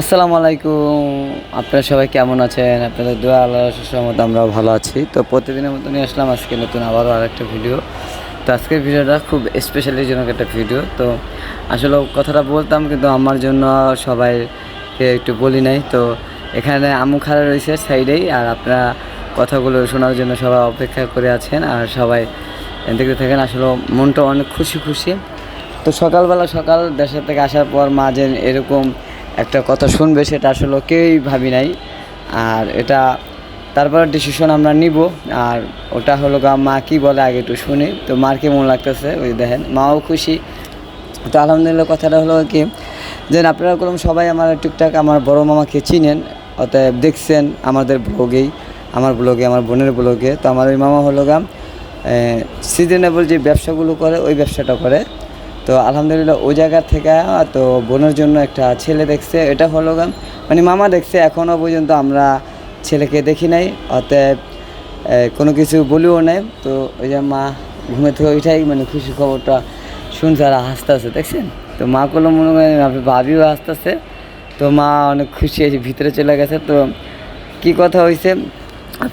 আসসালামু আলাইকুম। আপনারা সবাই কেমন আছেন? আপনাদের দোয়া আল্লাহ সহমত আমরাও ভালো আছি। তো প্রতিদিনের মতো নিয়ে আসলাম আজকে নতুন আবারও আরেকটা ভিডিও। তো আজকের ভিডিওটা খুব স্পেশালি জন্য একটা ভিডিও। তো আসলে কথাটা বলতাম, কিন্তু আমার জন্য সবাইকে একটু বলি নাই। তো এখানে আমু খাড়া রয়েছে সাইডেই আর আপনারা কথাগুলো শোনার জন্য সবাই অপেক্ষা করে আছেন। আর সবাই দেখতে থাকেন, আসলে মনটা অনেক খুশি খুশি। তো সকালবেলা সকাল দেশের থেকে আসার পর মা যে এরকম একটা কথা শুনবে, সেটা আসলে কেউই ভাবি নাই। আর এটা তারপরে ডিসিশন আমরা নিব, আর ওটা হলো মা কী বলে আগে একটু শুনি। তো মার কেমন লাগতেছে? ওই দেখেন, মাও খুশি। তো আলহামদুলিল্লাহ কথাটা হলো কি, যে আপনারা কোনো সবাই আমার টুকটাক আমার বড় মামাকে চিনেন, অতএব দেখছেন আমাদের ব্লগেই, আমার ব্লগে, আমার বোনের ব্লগে। তো আমার ওই মামা হলো গা সিজনেবল যে ব্যবসাগুলো করে, ওই ব্যবসাটা করে। তো আলহামদুলিল্লাহ ওই জায়গা থেকে তো বোনের জন্য একটা ছেলে দেখছে, এটা হলো মানে মামা দেখছে এখনও পর্যন্ত আমরা ছেলেকে দেখি নাই, অতএব কোনো কিছু বলিও নাই, তো ওই যে মা ঘুমে থেকে ওইটাই মানে খুশি খবরটা শুনছে আর হাসতেছে, দেখছেন? তো মা করল মনে করেন ভাবিও হাসতেছে, তো মা অনেক খুশি হয়েছে, ভিতরে চলে গেছে, তো কি কথা হয়েছে?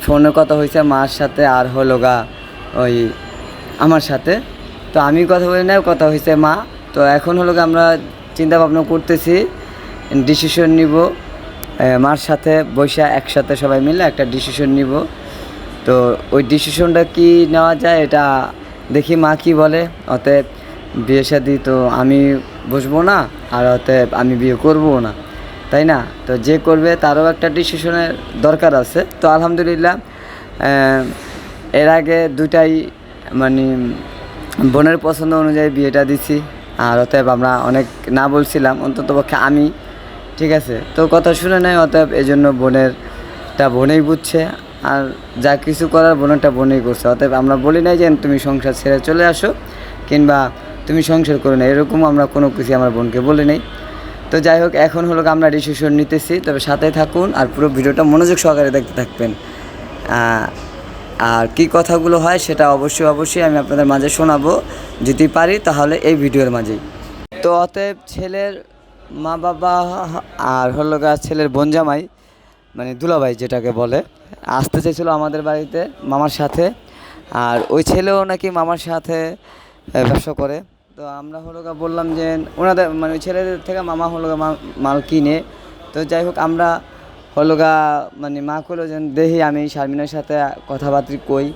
ফোনে কথা হয়েছে মার সাথে, আর হলো গা ওই আমার সাথে তো আমি কথা বলি না কথা হয়েছে মা। তো এখন হলো আমরা চিন্তা ভাবনা করতেছি ডিসিশন নিব। মার সাথে বৈশা একসাথে সবাই মিলে একটা ডিসিশন নিব। তো ওই ডিসিশনটা কি নেওয়া যায় এটা দেখি মা কি বলে। অতএব বিয়ে শাদি তো আমি বসবো না, আর অতএব আমি বিয়ে করব না, তাই না? তো যে করবে তারও একটা ডিসিশনের দরকার আছে। তো আলহামদুলিল্লাহ এর আগে দুটাই মানে বোনের পছন্দ অনুযায়ী বিয়েটা দিছি। আর অতএব আমরা অনেক না বলছিলাম, অন্তত পক্ষে আমি, ঠিক আছে? তো কথা শুনে নেয়, অতএব এই জন্য বোনেরটা বোনেই বুঝছে। আর যা কিছু করার বোনেরটা বোনেই করছে। অতএব আমরা বলি নাই যে তুমি সংসার ছেড়ে চলে আসো, কিংবা তুমি সংসার করো না। এরকম আমরা কোনো কিছু আমার বোনকে বলি নাই। তো যাই হোক, এখন হলো আমরা ডিসিশন নিতেছি। তবে সাথে থাকুন আর পুরো ভিডিওটা মনোযোগ সহকারে দেখতে থাকবেন। আর কি কথাগুলো হয় সেটা অবশ্যই অবশ্যই আমি আপনাদের মাঝে শোনাবো। যদি পারি তাহলে এই ভিডিওর মাঝেই। তো অতএব ছেলের মা বাবা আর হলো ছেলের বোন জামাই মানে দুলাভাই যেটাকে বলে, আসতে চেয়েছিলো আমাদের বাড়িতে মামার সাথে। আর ওই ছেলেও নাকি মামার সাথে ব্যবসা করে। তো আমরা হলো বললাম যে, ওনাদের মানে ওই ছেলেদের থেকে মামা হলো মাল কিনে। তো যাই হোক, আমরা হলো গা মানে মা করল যে, দেখি আমি শারমিনের সাথে কথাবার্তা কই,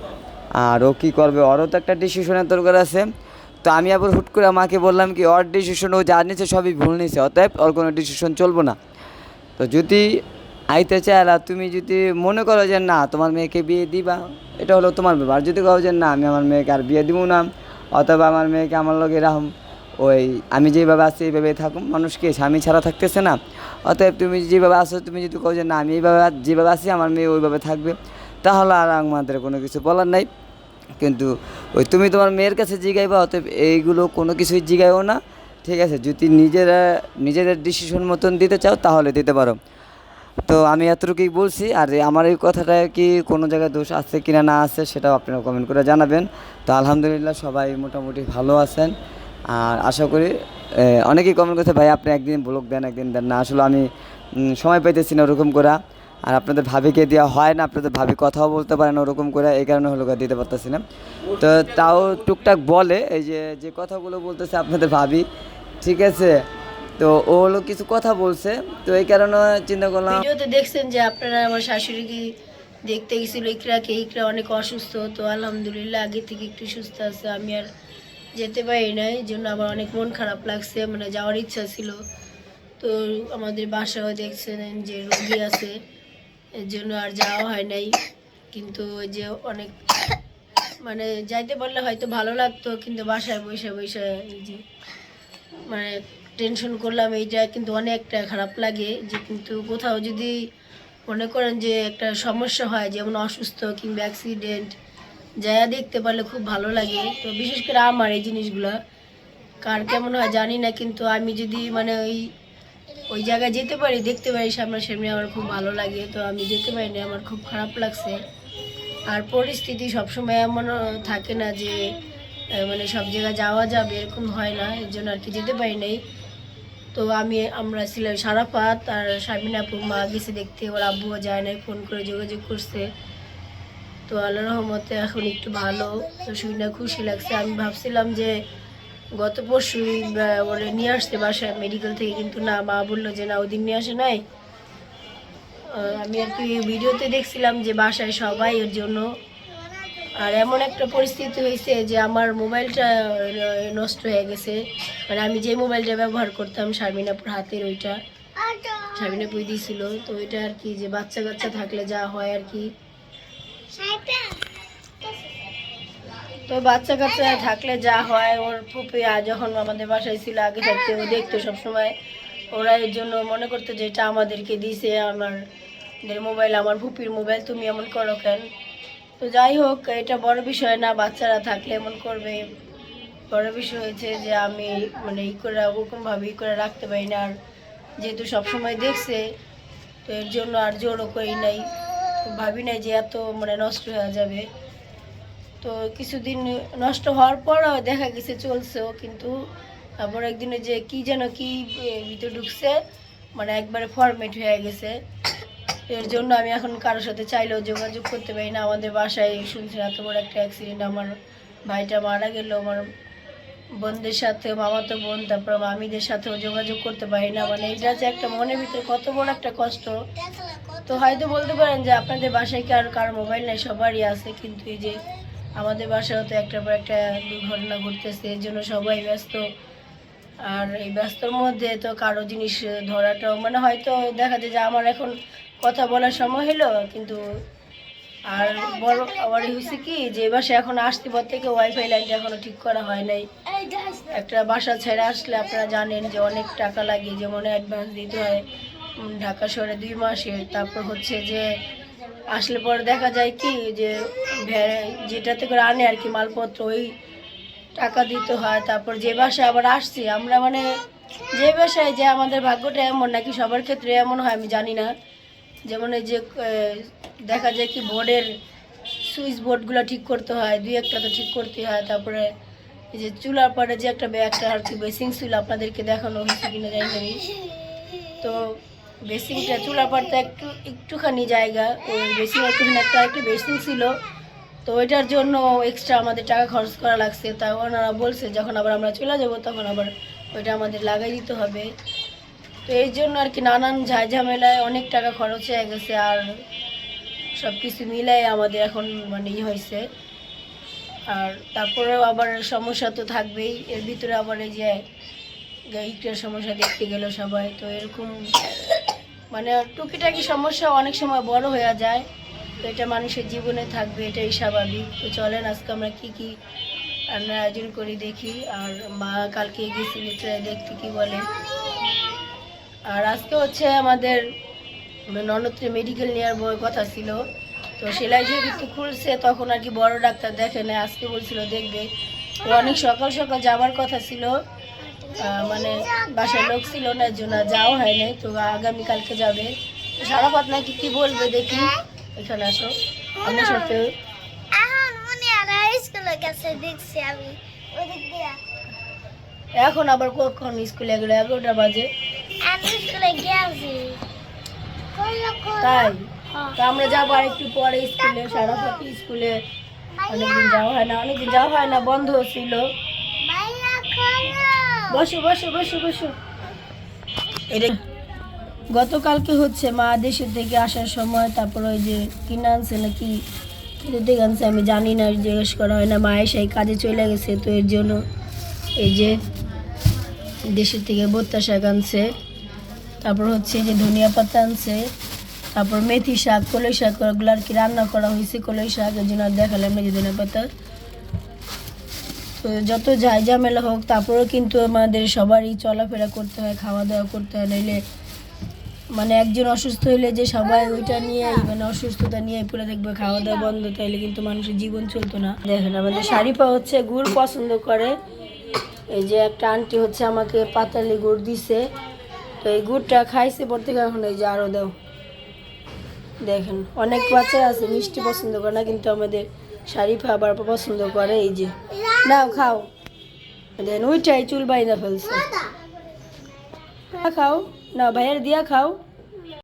আর ও কী করবে? ওরও তো একটা ডিসিশনের দরকার আছে। তো আমি আবার হুট করে মাকে বললাম কি, ওর ডিসিশন ও যা নিছে সবই ভুল নিছে, অতএব ওর কোনো ডিসিশন চলবো না। তো যদি আইতে চায় আর তুমি যদি মনে করো যে, না, তোমার মেয়েকে বিয়ে দিবা, এটা হলো তোমার ব্যাপার। যদি কও যে, না, আমি আমার মেয়েকে আর বিয়ে দিব না, অথবা আমার মেয়েকে আমার লগে এরকম ওই আমি যেভাবে আছি, এইভাবে থাকুন। মানুষকে স্বামী ছাড়া থাকতেছে না। অতএব তুমি যেভাবে আসো তুমি যদি কও যে না, আমি এইভাবে যেভাবে আছি, আমার মেয়ে ওইভাবে থাকবে, তাহলে আর আমাদের কোনো কিছু বলার নাই। কিন্তু ওই তুমি তোমার মেয়ের কাছে জিগাইবা, অতএব এইগুলো কোনো কিছুই জিগাইও না। ঠিক আছে, যদি নিজেরা, নিজেদের ডিসিশন মতন দিতে চাও, তাহলে দিতে পারো। তো আমি এতটুকুই বলছি, আর আমার এই কথাটা কি কোনো জায়গায় দোষ আছে কিনা না আছে, সেটাও আপনারা কমেন্ট করে জানাবেন। তো আলহামদুলিল্লাহ সবাই মোটামুটি ভালো আছেন। আর আশা করি অনেকেই কমেন্ট করছে, ভাই, আপনি একদিন ব্লগ দেন, একদিন দেন। না, আসলে আমি সময় পাইতেছি না ওরকম করা। আর আপনাদের ভাবিকে দেওয়া হয় না, আপনাদের ভাবি কথাও বলতে পারে না ওরকম করে, এই কারণে হলো দিতে পারতেছি না। তো তাও টুকটাক বলে, এই যে যে কথাগুলো বলতেছে আপনাদের ভাবি, ঠিক আছে? তো ও হলো কিছু কথা বলছে, তো এই কারণে চিন্তা করলাম ভিডিওতে দেখছেন যে আপনারা আমার শাশুড়িকে দেখতে গেছিল, ইকরাকে, ইকরা অনেক অসুস্থ, তো আলহামদুলিল্লাহ আগে থেকে একটু সুস্থ আছে, আমি আর যেতে পারি নাই, এই জন্য আমার অনেক মন খারাপ লাগছে মানে যাওয়ার ইচ্ছা ছিল। তো আমাদের বাসাও দেখছেন যে রোগী আছে, এর জন্য আর যাওয়া হয় নাই। কিন্তু ওই যে অনেক মানে যাইতে পারলে হয়তো ভালো লাগতো, কিন্তু বাসায় বসে বসে এই যে মানে টেনশন করলাম এইটা কিন্তু অনেকটা খারাপ লাগে যে কিন্তু কোথাও যদি মনে করেন যে একটা সমস্যা হয়, যেমন অসুস্থ কিংবা অ্যাক্সিডেন্ট যা দেখতে পারলে খুব ভালো লাগে। তো বিশেষ করে আমার এই জিনিসগুলো। কার কেমন হয় জানি না, কিন্তু আমি যদি মানে ওই ওই জায়গায় যেতে পারি, দেখতে পারি সামনা সামনাসামনি, আমার খুব ভালো লাগে। তো আমি যেতে পারি না আমার খুব খারাপ লাগছে। আর পরিস্থিতি সবসময় এমনও থাকে না যে মানে সব জায়গায় যাওয়া যাবে, এরকম হয় না। এর জন্য আর কি যেতে পারি নাই। তো আমি, আমরা ছিলাম সারাপাত, আর শামিনা আপু মা গেছে দেখতে, ওর আব্বুও যায় নাই, ফোন করে যোগাযোগ করছে। তো আল্লাহ রহমতে এখন একটু ভালো। তো শুনে খুশি লাগছে। আমি ভাবছিলাম যে গত পরশু ওরে নিয়ে আসতে বাসায় মেডিকেল থেকে, কিন্তু না, মা বলল যে না, ওদিন নিয়ে আসে নাই। আমি আর কি ভিডিওতে দেখছিলাম যে বাসায় সবাই এর জন্য। আর এমন একটা পরিস্থিতি হয়েছে যে আমার মোবাইলটা নষ্ট হয়ে গেছে। মানে আমি যে মোবাইলটা ব্যবহার করতাম, শারমিনাপুর হাতের ওইটা। শারমিনাপুর দিয়েছিল। তো ওইটা আর কি যে বাচ্চা কাচ্চা থাকলে যা হয় আর কি। তো বাচ্চা কাচ্চা থাকলে যা হয়, ওর আ যখন আমাদের বাসায় ছিল, আগে থাকতে ও দেখতো সবসময়। ওরা এর জন্য মনে করতো যে এটা আমাদেরকে দিছে আমার মোবাইল আমার ফুপির মোবাইল তুমি এমন করো কেন? তো যাই হোক, এটা বড় বিষয় না, বাচ্চারা থাকলে এমন করবে। বড় বিষয় হয়েছে যে আমি মানে ই করে, ওরকমভাবে ই করে রাখতে পারি না। আর যেহেতু সবসময় দেখছে, তো এর জন্য আর জোরও করি নাই। ভাবি নাই যে এত মানে নষ্ট হয়ে যাবে। তো কিছুদিন নষ্ট হওয়ার পর দেখা গেছে চলছেও, কিন্তু তারপর একদিনে যে কি যেন কি ভিতরে ঢুকছে মানে একবারে ফরমেট হয়ে গেছে। এর জন্য আমি এখন কারোর সাথে চাইলেও যোগাযোগ করতে পারি না। আমাদের বাসায় শুনছি এত বড় একটা অ্যাক্সিডেন্ট আমার ভাইটা মারা গেল, আমার বোনদের সাথে, মামাতো বোন, তারপর মামিদের সাথেও যোগাযোগ করতে পারি না। মানে এটা যে একটা মনের ভিতরে কত বড় একটা কষ্ট। তো হয়তো বলতে পারেন যে আপনাদের বাসায় কি আর কারও মোবাইল নেই? সবারই আছে, কিন্তু এই যে আমাদের বাসায় তো একটা পর একটা দুর্ঘটনা ঘটতেছে এর জন্য সবাই ব্যস্ত। আর এই ব্যস্তর মধ্যে তো কারও জিনিস ধরাটাও মানে হয়তো দেখা যায় যে আমার এখন কথা বলার সময় হলো, কিন্তু আর বড় আবার হয়েছে কি যে এ বাসায় এখন আসতে পর থেকে ওয়াইফাই লাইনটা এখনও ঠিক করা হয় নাই। একটা বাসা ছেড়ে আসলে আপনারা জানেন যে অনেক টাকা লাগে যেমন অ্যাডভান্স দিতে হয়। ঢাকা শহরে দুই মাসের। তারপর হচ্ছে যে, আসলে পরে দেখা যায় কি, যে যেটাতে করে আনে আর কি মালপত্র, ওই টাকা দিতে হয়। তারপর যে বাসায় আবার আসছি, আমরা মানে যে বাসায় যে আমাদের ভাগ্যটা এমন নাকি সবার ক্ষেত্রে এমন হয়, আমি জানি না। যেমন এই যে দেখা যায় কি বোর্ডের সুইচ বোর্ডগুলো ঠিক করতে হয়, দুই একটা তো ঠিক করতে হয়। তারপরে এই যে চুলার পরে যে একটা ব্যাগটা আর কি বেসিং ছিল আপনাদেরকে দেখানো হয়েছে কিনা জানি তো বেসিংটা চুলার পাড়টা একটু, একটুখানি জায়গা, ওই বেসিং একটুখানি একটা, একটু বেসিং ছিল। তো ওইটার জন্য এক্সট্রা আমাদের টাকা খরচ করা লাগছে। তা ওনারা বলছে, যখন আবার আমরা চলে যাব, তখন আবার ওইটা আমাদের লাগাই দিতে হবে। তো এই জন্য আর কি নানান ঝামেলায় অনেক টাকা খরচ হয়ে গেছে আর সব কিছু মিলাই আমাদের এখন মানে ই হয়েছে। আর তারপরেও আবার সমস্যা তো থাকবেই। এর ভিতরে আবার এই যে ইটের সমস্যা দেখতে গেল সবাই। তো এরকম মানে টুকিটাকি সমস্যা অনেক সময় বড় হয়ে যায়। তো এটা মানুষের জীবনে থাকবে, এটাই স্বাভাবিক। তো চলেন আজকে আমরা কি কি রান্নার আয়োজন করি দেখি। আর মা কালকে গেছিল দেখতে কি বলে। আর আজকে হচ্ছে আমাদের ননত্রে মেডিকেল নেওয়ার বই কথা ছিল। তো সেলাই যেহেতু খুলছে, তখন আর কি বড় ডাক্তার দেখে না আজকে বলছিল, দেখবে। অনেক সকাল সকাল যাওয়ার কথা ছিল। মানে বাসায় লোক ছিল না জন্য যাওয়া হয় নাই তো আগামীকালকে যাবে। তো সারা পথ নাকি কি বলবে দেখি এখানে আসো। আমার সাথে এখন আমি। আবার কখন স্কুলে গেলে? এগারোটা বাজে। স্কুলে গেছি। তাই? তো আমরা যাব আর একটু পরে স্কুলে সারা পথে স্কুলে। অনেকদিন যাওয়া হয় না অনেকদিন যাওয়া হয় না বন্ধ ছিল। বসো বসো বসো বসো। গতকালকে হচ্ছে মা দেশের থেকে আসার সময়, তারপর ওই যে কিনে আনছে নাকি, কিনে থেকে আনছে আমি জানি না, জিজ্ঞেস করা হয় না। মা এসে কাজে চলে গেছে, তো এর জন্য এই যে দেশের থেকে বত্তা শাক আনছে। তারপর হচ্ছে যে ধনিয়া পাতা আনছে। তারপর মেথি শাক, কলই শাক ওগুলো আর কি রান্না করা হয়েছে কলই শাক? এর জন্য আর দেখালাম না যে ধনিয়া পাতা। যত যাই ঝামেলা হোক, তারপরেও কিন্তু আমাদের সবারই চলাফেরা করতে হয় খাওয়া দাওয়া করতে হয়, নইলে মানে একজন অসুস্থ হইলে যে সবাই ওইটা নিয়ে মানে অসুস্থতা নিয়ে পুরো দেখবে খাওয়া দাওয়া বন্ধ, তাইলে কিন্তু মানুষের জীবন চলতো না। দেখেন, আমাদের শাড়িপা হচ্ছে, গুড় পছন্দ করে। এই যে একটা আন্টি হচ্ছে আমাকে পাতালি গুড় দিছে। তো এই গুড়টা খাইছে পর থেকে এখন এই যে আরও দাও। দেখেন, অনেক বাচ্চা আছে, মিষ্টি পছন্দ করে না, কিন্তু আমাদের শাড়ি শাড়িফা আবার পছন্দ করে, এই যে। নাও খাও দেন ওইটাই চুল বাইনা ফেলছে খাও না ভাইয়ার দিয়া খাও